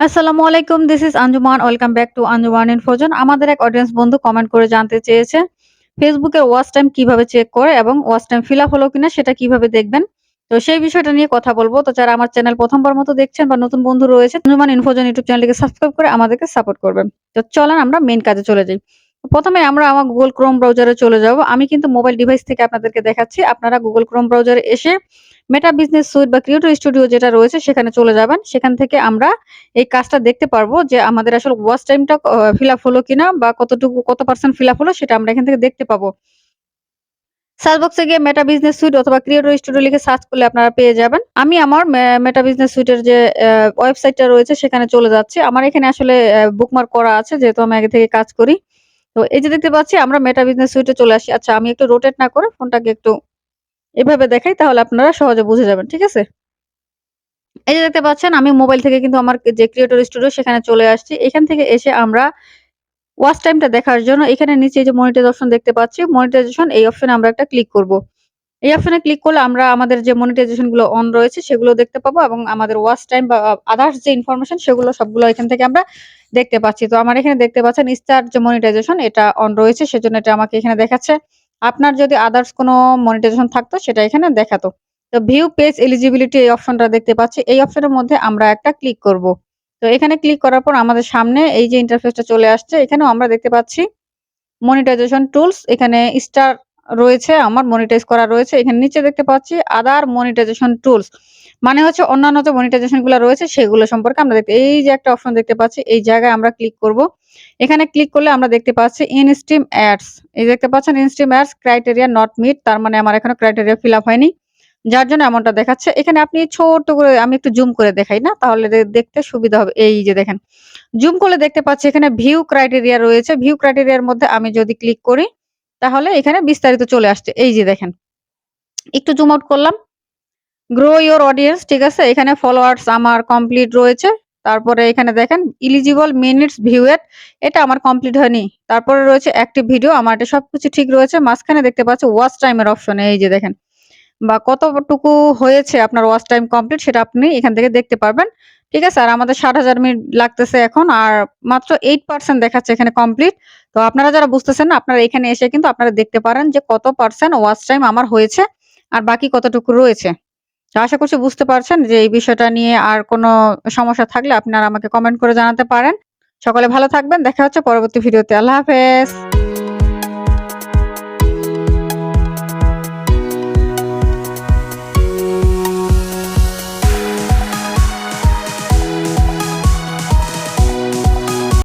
আসসালামু আলাইকুম। This is Anjuman. Welcome back to Anjuman Infozone. আমাদের এক অডিয়েন্স বন্ধু কমেন্ট করে জানতে চেয়েছে, এর ওয়াচ টাইম কীভাবে চেক করে এবং ওয়াচ টাইম ফিল আপ হলো কিনা সেটা কীভাবে দেখবেন? তো সেই বিষয়টা নিয়ে কথা বলব তো যারা আমার চ্যানেল প্রথমবার মতো দেখছেন বা নতুন বন্ধু রয়েছে, আঞ্জুমান ইনফোজন ইউটিউব চ্যানেলটিকে সাবস্ক্রাইব করে আমাদেরকে সাপোর্ট করবেন। তো চলেন আমরা মেইন কাজে চলে যাই। ১ম এ আমরা আমার গুগল ক্রোম ব্রাউজারে চলে যাব। আমি কিন্তু মোবাইল ডিভাইস থেকে আপনাদেরকে দেখাচ্ছি। আপনারা গুগল ক্রোম ব্রাউজারে এসে মেটা বিজনেস সুইট বা ক্রিয়েটর স্টুডিও যেটা রয়েছে, সেখানে চলে যাবেন। সেখান থেকে আমরা এই কাজটা দেখতে পারব যে আমাদের আসলে ওয়াচ টাইমটা ফিল আপ হলো কিনা বা কতটুকু, কত পার্সেন্ট ফিল আপ হলো সেটা আমরা এখান থেকে দেখতে পাবো। সার্চ বক্সে গিয়ে মেটা বিজনেস সুইট অথবা ক্রিয়েটর স্টুডিও লিখে সার্চ করলে আপনারা পেয়ে যাবেন। আমি আমার মেটা বিজনেস সুইটের যে ওয়েবসাইটটা রয়েছে, সেখানে চলে যাচ্ছি। আমার এখানে আসলে বুকমার্ক করা আছে, যেহেতু আমি আগে থেকে কাজ করি। তো এই যে দেখতে পাচ্ছি, আমরা মেটা বিজনেস সুইটে চলে আসি। আচ্ছা আমি একটু রোটেট না করে ফোনটাকে একটু এভাবে দেখাই তাহলে আপনারা সহজে বুঝে যাবেন। ঠিক আছে? এই যে দেখতে পাচ্ছেন, আমি মোবাইল থেকে কিন্তু আমার যে ক্রিয়েটর স্টুডিও সেখানে চলে আসছি। এখান থেকে এসে আমরা ওয়াচ টাইমটা দেখার জন্য এখানে নিচে যে মনিটাইজ অপশন দেখতে পাচ্ছি। মনিটাইজেশন এই অপশনে আমরা একটা ক্লিক করব। এই অপশনে ক্লিক করলে আমরা আমাদের যে মনিটাইজেশনগুলো অন রয়েছে, সেগুলো দেখতে পাবো এবং আমাদের ওয়াচ টাইম বা আদার্স যে ইনফরমেশন সেগুলো সবগুলো এখান থেকে আমরা দেখতে পাচ্ছি। তো আমার এখানে দেখতে পাচ্ছেন স্টার যে মনিটাইজেশন এটা অন রয়েছে, সেজন্য এটা আমাকে এখানে দেখাচ্ছে। আপনার যদি আদার্স কোনো মনিটাইজেশন থাকতো, সেটা এখানে দেখাতো। তো ভিউ পেজ এলিজিবিলিটি এই অপশনটা দেখতে পাচ্ছি। এই অপশনের মধ্যে আমরা একটা ক্লিক করব। তো এখানে ক্লিক করার পর আমাদের সামনে এই যে ইন্টারফেসটা চলে আসছে, এখানেও আমরা দেখতে পাচ্ছি মনিটাইজেশন টুলস এখানে স্টার রয়েছে, আমার মনিটাইজ করা রয়েছে। এখানে নিচে দেখতে পাচ্ছি আদার মনিটাইজেশন টুলস মানে হচ্ছে অন্যান্য যে মনিটাইজেশনগুলো রয়েছে, সেগুলো সম্পর্কে আমরা দেখতে এই যে একটা অপশন দেখতে পাচ্ছি, এই জায়গায় আমরা ক্লিক করব। এখানে ক্লিক করলে আমরা দেখতে পাচ্ছি ইন স্ট্রিম অ্যাডস এই দেখতে পাচ্ছেন in stream ads criteria not meet তার মানে আমার এখনও ক্রাইটেরিয়া ফিল আপ হয়নি। যার জন্য এমনটা দেখাচ্ছে। এখানে আপনি ছোট্ট করে, আমি একটু জুম করে দেখাই না? তাহলে দেখতে সুবিধা হবে। এই যে দেখেন। জুম করলে দেখতে পাচ্ছি এখানে ভিউ ক্রাইটেরিয়া রয়েছে। ভিউ ক্রাইটেরিয়ার মধ্যে আমি যদি ক্লিক করি তাহলে এখানে বিস্তারিত চলে আসছে। এই যে দেখেন। একটু জুম আউট করলাম। গ্রো ইওর অডিয়েন্স ঠিক আছে? এখানে ফলোয়ার্স আমার কমপ্লিট রয়েছে। তারপরে এখানে দেখেন ইলিজিবল মিনিটস ভিউয়েট এটা আমার কমপ্লিট হয়নি। তারপরে রয়েছে অ্যাক্টিভ ভিডিও আমার এটা সবকিছু ঠিক রয়েছে। মাঝখানে দেখতে পাচ্ছি ওয়াচ টাইমের অপশনে অপশন এই যে দেখেন। বা কতটুকু হয়েছে আপনার ওয়াচ টাইম কমপ্লিট সেটা আপনি এখান থেকে দেখতে পারবেন। ঠিক আছে? আর আমাদের ৬০,০০০ মিনিট লাগতেছে এখন আর মাত্র এইট পার্সেন্ট দেখাচ্ছে এখানে কমপ্লিট। তো আপনারা যারা বুঝতেছেন না আপনারা এখানে এসে কিন্তু আপনারা দেখতে পারেন যে কত পারসেন্ট ওয়াচ টাইম আমার হয়েছে আর বাকি কতটুকু রয়েছে। আশা করছি বুঝতে পারছেন যে এই বিষয়টা নিয়ে আর কোনো সমস্যা থাকলে আপনারা আমাকে কমেন্ট করে জানাতে পারেন। সকলে ভালো থাকবেন। দেখা হচ্ছে পরবর্তী ভিডিওতে। আল্লাহ হাফেজ।